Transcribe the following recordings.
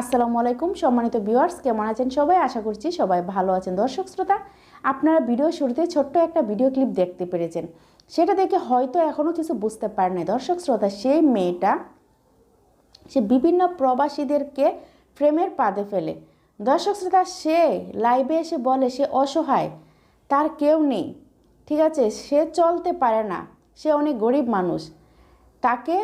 আসসালামু আলাইকুম সম্মানিত ভিউয়ার্স, কেমন আছেন সবাই? আশা করছি সবাই ভালো আছেন। দর্শক শ্রোতা, আপনারা ভিডিও শুরুতে ছোট্ট একটা ভিডিও ক্লিপ দেখতে পেরেছেন। সেটা দেখে হয়তো এখনও কিছু বুঝতে পারেনি দর্শক শ্রোতা, সেই মেয়েটা, সে বিভিন্ন প্রবাসীদেরকে প্রেমের পাদে ফেলে। দর্শক শ্রোতা, সে লাইভে এসে বলে, সে অসহায়, তার কেউ নেই। ঠিক আছে, সে চলতে পারে না। সে অনেক গরিব মানুষ। তাকে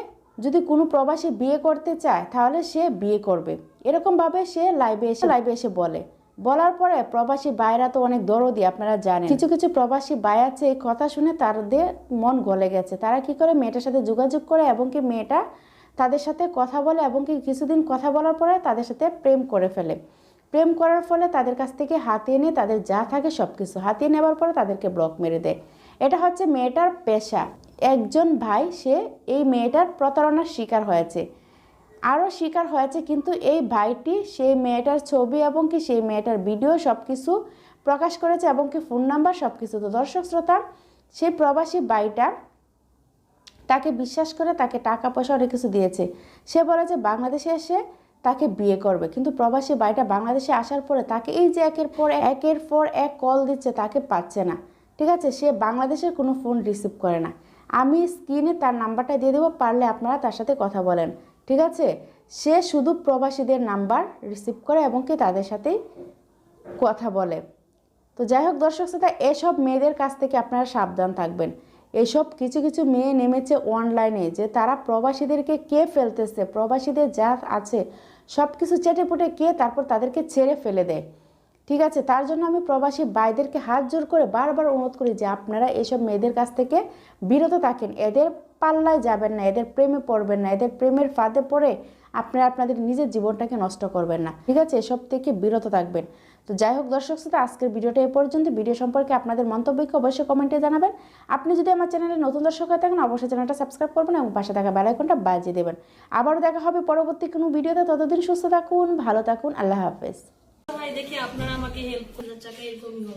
যদি কোনো প্রবাসী বিয়ে করতে চায়, তাহলে সে বিয়ে করবে। এরকমভাবে সে লাইভে এসে লাইভে এসে বলে। বলার পরে প্রবাসী বাইরা তো অনেক দরদি, আপনারা জানেন। কিছু কিছু প্রবাসী বাই আছে, এই কথা শুনে তাদের মন গলে গেছে। তারা কি করে মেয়েটার সাথে যোগাযোগ করে এবং কি মেয়েটা তাদের সাথে কথা বলে এবং কি কিছুদিন কথা বলার পরে তাদের সাথে প্রেম করে ফেলে। প্রেম করার ফলে তাদের কাছ থেকে হাতিয়ে নিয়ে তাদের যা থাকে সব কিছু হাতিয়ে নেওয়ার পরে তাদেরকে ব্লক মেরে দেয়। এটা হচ্ছে মেয়েটার পেশা। একজন ভাই, সে এই মেয়েটার প্রতারণার শিকার হয়েছে। আরও শিকার হয়েছে কিন্তু এই ভাইটি সেই মেয়েটার ছবি এবং কি সেই মেয়েটার ভিডিও সব কিছু প্রকাশ করেছে এবং কি ফোন নাম্বার সব কিছু তো দর্শক শ্রোতা, সেই প্রবাসী ভাইটা তাকে বিশ্বাস করে তাকে টাকা পয়সা অনেক কিছু দিয়েছে। সে বলে যে বাংলাদেশে এসে তাকে বিয়ে করবে। কিন্তু প্রবাসী বাড়িটা বাংলাদেশে আসার পরে তাকে এই যে একের পর একের পর এক কল দিচ্ছে, তাকে পাচ্ছে না। ঠিক আছে, সে বাংলাদেশের কোনো ফোন রিসিভ করে না। আমি স্ক্রিনে তার নাম্বারটা দিয়ে দেবো, পারলে আপনারা তার সাথে কথা বলেন। ঠিক আছে? সে শুধু প্রবাসীদের নাম্বার রিসিভ করে এবং কি তাদের সাথেই কথা বলে। তো যাই হোক দর্শক শ্রোতা, এসব মেয়েদের কাছ থেকে আপনারা সাবধান থাকবেন। এসব কিছু কিছু মেয়ে নেমেছে অনলাইনে যে তারা প্রবাসীদেরকে কে ফেলতেছে, প্রবাসীদের যা আছে সব কিছু চেটে পুটে কে তারপর তাদেরকে ছেড়ে ফেলে দেয়। ঠিক আছে? তার জন্য আমি প্রবাসী ভাইদেরকে হাত জোর করে বারবার অনুরোধ করি যে আপনারা এসব মেয়েদের কাছ থেকে বিরত থাকেন। এদের পাল্লায় যাবেন না, এদের প্রেমে পড়বেন না, এদের প্রেমের ফাঁদে পড়ে আপনারা আপনাদের নিজের জীবনটাকে নষ্ট করবেন না। ঠিক আছে? এসব থেকে বিরত থাকবেন। তো যাই হোক দর্শক শ্রোতা, আজকের ভিডিওটা এ পর্যন্ত। ভিডিও সম্পর্কে আপনাদের মন্তব্যকে অবশ্যই কমেন্টে জানাবেন। আপনি যদি আমার চ্যানেলে নতুন দর্শক হয়ে থাকেন, অবশ্যই চ্যানেলটা সাবস্ক্রাইব করবেন এবং পাশে থাকা বেলাইকনটা বাজিয়ে দেবেন। আবারও দেখা হবে পরবর্তী কোনো ভিডিওতে। ততদিন সুস্থ থাকুন, ভালো থাকুন। আল্লাহ হাফেজ। দেখি আপনারা আমাকে হেল্প করে চাকে এরকমই হবে